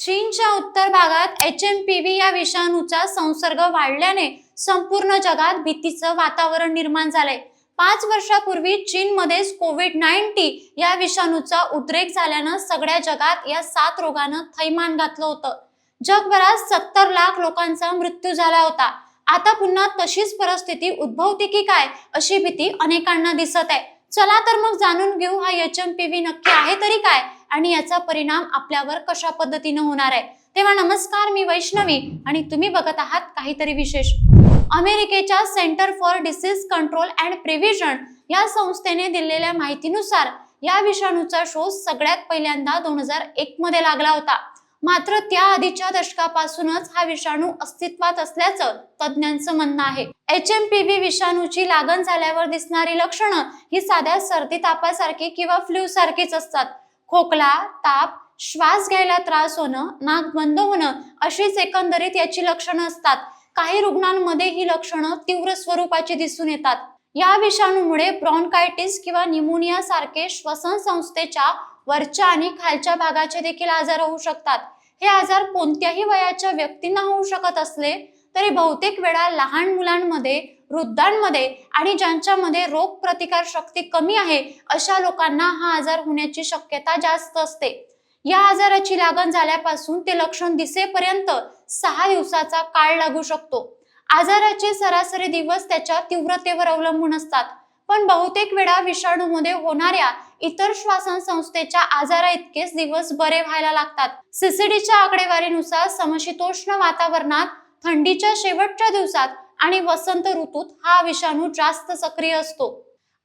चीनच्या उत्तर भागात एच एम पी व्ही या विषाणूचा संसर्ग वाढल्याने संपूर्ण जगात भीतीचं वातावरण निर्माण झालंय. पाच वर्षापूर्वी चीनमध्येच कोविड नाईन्टी या विषाणूचा उद्रेक झाल्यानं सगळ्या जगात या सात रोगानं थैमान घातलं होतं. जगभरात सत्तर लाख लोकांचा मृत्यू झाला होता. आता पुन्हा तशीच परिस्थिती उद्भवते की काय अशी भीती अनेकांना दिसत आहे. चला तर मग जाणून घेऊ हा एच एम पी व्ही नक्की आहे तरी काय? आणि याचा परिणाम आपल्यावर कशा पद्धतीनं होणार आहे? तेव्हा नमस्कार मी वैष्णवी आणि तुम्ही बघत आहात काहीतरी विशेष. अमेरिकेच्या centre for disease control and prevention या संस्थेने दिलेल्या माहितीनुसार या विषाणूचा शोध सगळ्यात पहिल्यांदा दोन हजार एक मध्ये लागला होता. मात्र त्या आधीच्या दशकापासूनच हा विषाणू अस्तित्वात असल्याचं तज्ज्ञांचं म्हणणं आहे. एच एम पी व्ही विषाणूची लागण झाल्यावर दिसणारी लक्षणं ही साध्या सर्दी तापासारखी किंवा फ्लू सारखीच असतात. खोकला ताप श्वास घ्यायला त्रास होणं नाक बंद होणं अशीच एकंदरीत याची लक्षणं असतात. काही रुग्णांमध्ये ही लक्षणं तीव्र स्वरूपाची दिसून येतात. या विषाणूमुळे ब्रॉन्कायटिस किंवा निमोनिया सारखे श्वसन संस्थेच्या वरच्या आणि खालच्या भागाचे देखील आजार होऊ शकतात. हे आजार कोणत्याही वयाच्या व्यक्तींना होऊ शकत असले तरी बहुतेक वेळा लहान मुलांमध्ये वृद्धांमध्ये आणि ज्यांच्यामध्ये रोगप्रतिकार शक्ती कमी आहे अशा लोकांना हा आजार होण्याची शक्यता जास्त असते. या आजाराची लागण झाल्यापासून ते लक्षण दिसेपर्यंत सहा दिवसाचा काळ लागू शकतो. आजाराचे सरासरी दिवस त्याच्या तीव्रतेवर अवलंबून असतात. पण बहुतेक वेळा विषाणूमध्ये होणाऱ्या इतर श्वासन संस्थेच्या आजारा इतकेच दिवस बरे व्हायला लागतात. सीसीडीच्या आकडेवारीनुसार समशीतोष्ण वातावरणात थंडीच्या शेवटच्या दिवसात आणि वसंत ऋतूत हा विषाणू जास्त सक्रिय असतो.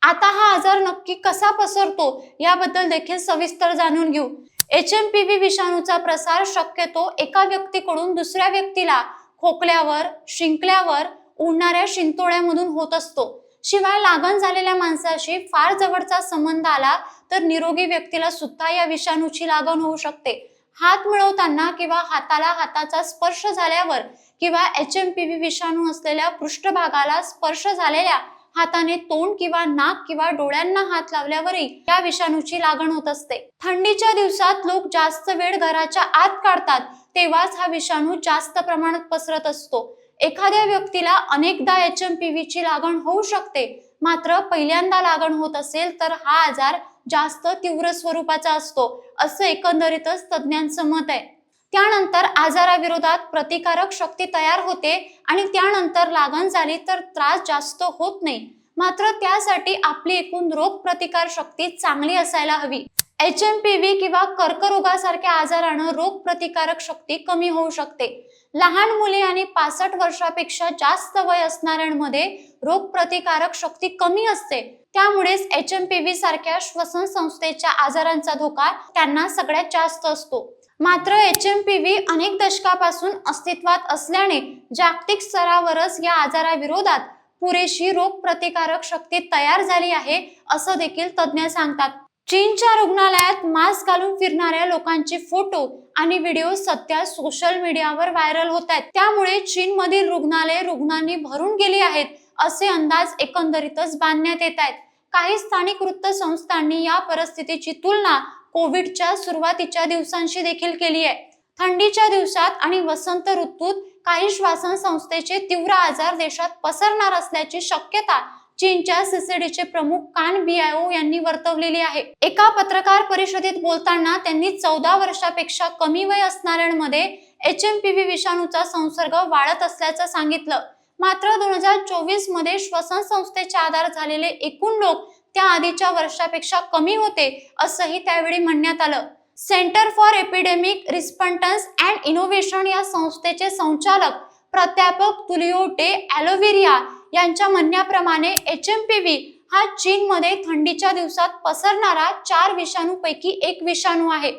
आता हा आजार नक्की कसा पसरतो याबद्दल देखील सविस्तर जाणून घेऊ. एच एम पी व्ही विषाणूचा प्रसार शक्यतो एका व्यक्तीकडून दुसऱ्या व्यक्तीला खोकल्यावर शिंकल्यावर उडणाऱ्या शिंतोड्यामधून होत असतो. शिवाय लागण झालेल्या माणसाशी फार जवळचा संबंध आला तर निरोगी व्यक्तीला सुद्धा या विषाणूची लागण होऊ शकते. हात मिळवताना किंवा हाताला हाताचा स्पर्श झाल्यावर किंवा एच एम पी व्ही विषाणू असलेल्या पृष्ठभागाला स्पर्श झालेल्या हाताने तोंड किंवा नाक किंवा डोळ्यांना हात लावल्यावरही या विषाणूची लागण होत असते. थंडीच्या दिवसात लोक जास्त वेळ घराच्या आत काढतात तेव्हाच हा विषाणू जास्त प्रमाणात पसरत असतो. एखाद्या व्यक्तीला अनेकदा एच एम पी व्हीची लागण होऊ शकते मात्र पहिल्यांदा लागण होत असेल तर हा आजार जास्त तीव्र स्वरूपाचा असतो असं एकंदरीतच तज्ज्ञांचं मत आहे. त्यानंतर आजाराविरोधात प्रतिकारक शक्ती तयार होते आणि त्यानंतर लागण झाली तर त्रास जास्त होत नाही. मात्र त्यासाठी आपली एकूण रोग प्रतिकार शक्ती चांगली असायला हवी. एच एम पी व्ही किंवा कर्करोगासारख्या आजारानं रोग प्रतिकारक शक्ती कमी होऊ शकते. लहान मुले आणि पासष्ट वर्षापेक्षा जास्त वय असणाऱ्यांमध्ये रोग प्रतिकारक शक्ती कमी असते. त्यामुळेच एच एम पी व्ही सारख्या श्वसन संस्थेच्या आजारांचा धोका त्यांना सगळ्यात जास्त असतो. मात्र एच एम पी व्ही अनेक दशकापासून अस्तित्वात असल्याने जागतिक स्तरावरच या आजाराविरोधात पुरेशी रोगप्रतिकारक शक्ती तयार झाली आहे असं देखील तज्ज्ञ सांगतात. चीनच्या रुग्णालयात मास्क घालून फिरणाऱ्या लोकांचे फोटो आणि व्हिडिओ सध्या सोशल मीडियावर व्हायरल होत आहेत. त्यामुळे चीनमधील रुग्णालय रुग्णांनी भरून गेली आहेत असे अंदाज एकंदरीतच बांधण्यात येत आहेत. काही स्थानिक वृत्तसंस्थांनी या परिस्थितीची तुलना कोविडच्या सुरुवातीच्या दिवसांशी देखील केली आहे. थंडीच्या दिवसात आणि वसंत ऋतूत काही श्वासन संस्थेचे तीव्र आजार देशात पसरणार असल्याची शक्यता चीनच्या सीसीडीचे प्रमुख कान बीआयओ यांनी वर्तवलेली आहे. एका पत्रकार परिषदेत बोलताना त्यांनी चौदा वर्षापेक्षा कमी वय असणाऱ्यांमध्ये एच एम पी व्ही विषाणूचा संसर्ग वाढत असल्याचं सांगितलं. मात्र दोन हजार चोवीसमध्ये श्वसन संस्थेचे आधार झालेले एकूण लोक त्या आधीच्या वर्षापेक्षा कमी होते असंही त्यावेळी म्हणण्यात आलं. Centre for epidemic response and innovation या संस्थेचे संचालक प्राध्यापक तुलिओटे डे यांच्या म्हणण्याप्रमाणे एच एम पी व्ही हा चीनमध्ये थंडीच्या दिवसात पसरणारा चार विषाणूपैकी एक विषाणू आहे.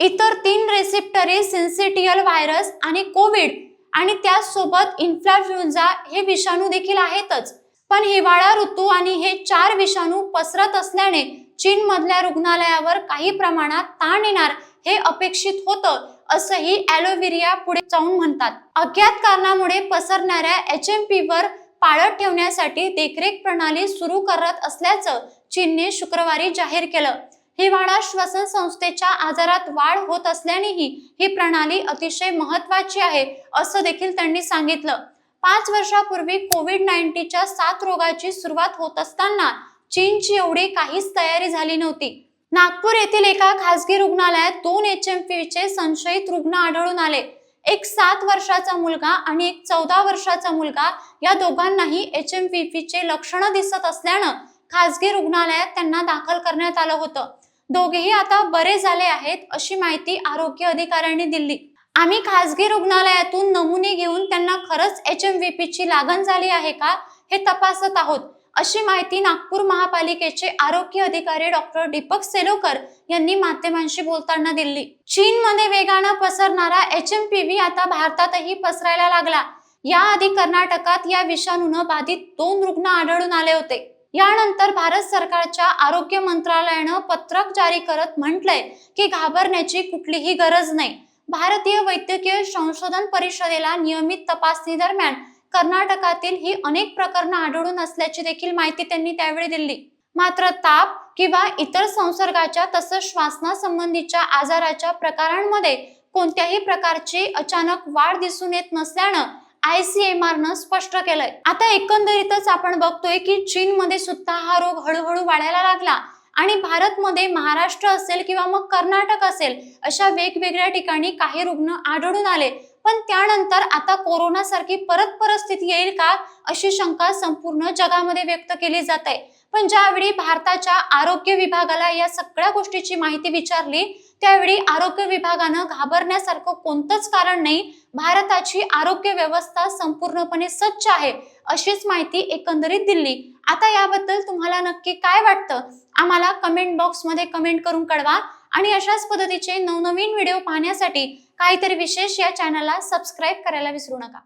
इतर तीन रेसिप्टरी सिन्सिटियल व्हायरस आणि कोविड आणि त्यासोबत इन्फ्लुएन्झा हे विषाणू देखील आहेतच. पण हिवाळा ऋतू आणि हे चार विषाणू पसरत असल्याने चीन मधल्या रुग्णालयावर काही प्रमाणात ताण येणार हे अपेक्षित होतं असंही ॲलोव्हिरिया पुढे जाऊन म्हणतात. अज्ञात कारणामुळे पसरणाऱ्या एच एम पी वर पाळत ठेवण्यासाठी देखरेख प्रणाली सुरू करत असल्याचं चीनने शुक्रवारी जाहीर केलं. हिवाळा श्वसन संस्थेच्या आजारात वाढ होत असल्यानेही ही प्रणाली अतिशय महत्वाची आहे असं देखील त्यांनी सांगितलं. पाच वर्षापूर्वी कोविड नाईन्टीनच्या सात रोगाची सुरुवात होत असताना चीनची एवढी काहीच तयारी झाली नव्हती. नागपूर येथील एका खासगी रुग्णालयात दोन एच एम चे संशयित रुग्ण आढळून आले. एक सात वर्षाचा मुलगा आणि एक चौदा वर्षाचा मुलगा या दोघांनाही एच एम चे लक्षणं दिसत असल्यानं खासगी रुग्णालयात त्यांना दाखल करण्यात आलं होतं. दोघेही आता बरे झाले आहेत अशी माहिती आरोग्य अधिकाऱ्यांनी दिली. आम्ही खासगी रुग्णालयातून नमुने घेऊन त्यांना खरंच एच एम ची लागण झाली आहे का हे तपासत आहोत. अशी माहिती नागपूर महापालिकेचे आरोग्य अधिकारी डॉक्टर दीपक सेलोकर यांनी माध्यमांशी बोलताना दिली. चीनमध्ये वेगानं पसरणारा एच एम पी व्ही आता भारतातही पसरायला लागला. याआधी कर्नाटकात या विषाणूनं बाधित दोन रुग्ण आढळून आले होते. यानंतर भारत सरकारच्या आरोग्य मंत्रालयानं पत्रक जारी करत म्हटलंय की घाबरण्याची कुठलीही गरज नाही. भारतीय वैद्यकीय संशोधन परिषदेला नियमित तपासणी दरम्यान कर्नाटकातील ही अनेक प्रकरणं आढळून असल्याची देखील माहिती त्यांनी त्यावेळी दिली. मात्र ताप किंवा इतर संसर्गाच्या तसंच श्वासनासंबंधीच्या आजाराच्या प्रकारांमध्ये कोणत्याही प्रकारची अचानक वाढ दिसून येत नसल्यानं आय सी एम आर न स्पष्ट केलंय. आता एकंदरीतच आपण बघतोय की चीनमध्ये सुद्धा हा रोग हळूहळू वाढायला लागला. आणि भारतमध्ये महाराष्ट्र असेल किंवा मग कर्नाटक असेल अशा वेगवेगळ्या ठिकाणी काही रुग्ण आढळून आले. पण त्यानंतर आता कोरोना सारखी परत परिस्थिती येईल का अशी शंका संपूर्ण जगामध्ये व्यक्त केली जात आहे. पण ज्यावेळी भारताच्या आरोग्य विभागाला या सगळ्या गोष्टीची माहिती विचारली त्यावेळी आरोग्य विभागानं घाबरण्यासारखं कोणतंच कारण नाही. भारताची आरोग्य व्यवस्था संपूर्णपणे स्वच्छ आहे अशीच माहिती एकंदरीत दिली. आता याबद्दल तुम्हाला नक्की काय वाटतं? आम्हाला कमेंट बॉक्समध्ये कमेंट करून कळवा आणि अशाच पद्धतीचे नवनवीन व्हिडिओ पाहण्यासाठी काहीतरी विशेष या चॅनलला सबस्क्राईब करायला विसरू नका.